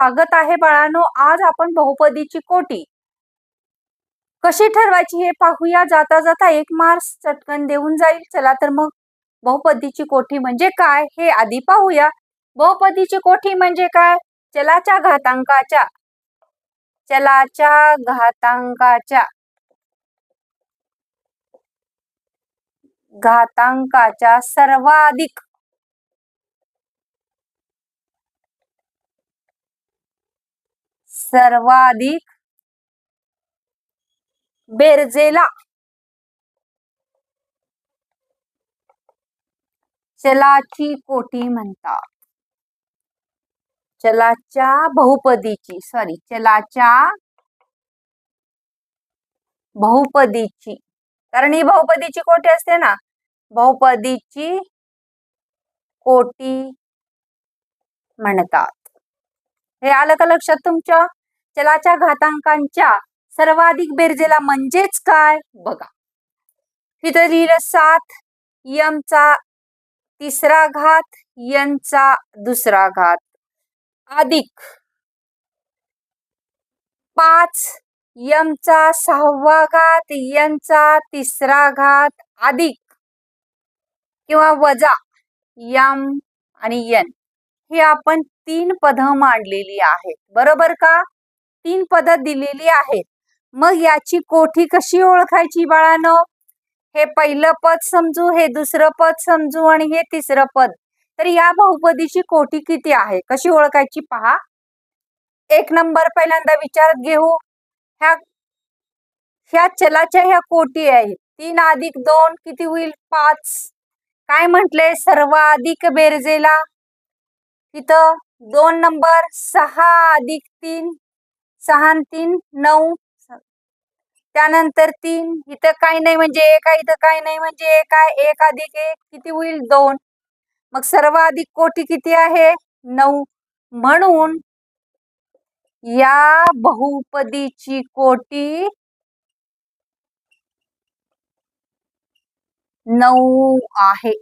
स्वागत आहे बाळांनो आज आपण बहुपदीची कोटी. कशी ठरवायची हे पाहूया. जाता जाता एक मार्क्स चटकन देऊन जाईल. चला तर मग बहुपदीची कोठी म्हणजे काय हे आधी पाहूया. बहुपदीची कोठी म्हणजे काय? चलाच्या घातांकाच्या. चलाच्या घातांकाच्या. घातांकाच्या सर्वाधिक. सर्वाधिक बेरजेला. चलाची कोटी म्हणतात. चलाच्या बहुपदीची सॉरी चलाच्या बहुपदीची. कारण ही बहुपदीची कोटी असते ना बहुपदीची कोटी म्हणतात. हे आलं का लक्षात तुमच्या? चलाच्या घातांकांच्या सर्वाधिक बेरजेला म्हणजेच काय? बघा. तिथं लिहिलं सात यमचा तिसरा घात यांचा दुसरा घात. अधिक. पाच यमचा सहावा घात यनचा तिसरा घात. अधिक. किंवा वजा यम आणि यन. हे आपण तीन पद मांडलेली आहेत. बरोबर का? तीन पद दिलेली आहेत. मग याची कोठी कशी ओळखायची बाळानो? हे पहिलं पद समजू हे दुसरं पद समजू आणि हे तिसरं पद. तर या बहुपदीची कोटी किती आहे? कशी ओळखायची पहा. एक नंबर पहिल्यांदा विचारात घेऊ. ह्या ह्या चलाच्या ह्या कोटी आहे. तीन अधिक दोन किती होईल? पाच. काय म्हटले? सर्वाधिक बेरजेला. तिथं दोन नंबर सहा अधिक तीन. सहा तीन नऊ त्यानंतर तीन इथं काही नाही म्हणजे एक इथं काय नाही म्हणजे एक आहे एक अधिक एक किती होईल? दोन. मग सर्वाधिक कोटी किती आहे? नऊ. म्हणून या बहुपदीची कोटी नऊ आहे.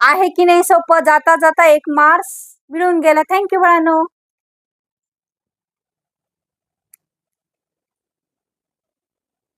आहे की नाही सोपं? जाता जाता एक मार्क्स मिळून गेला. थँक्यू बाळांनो.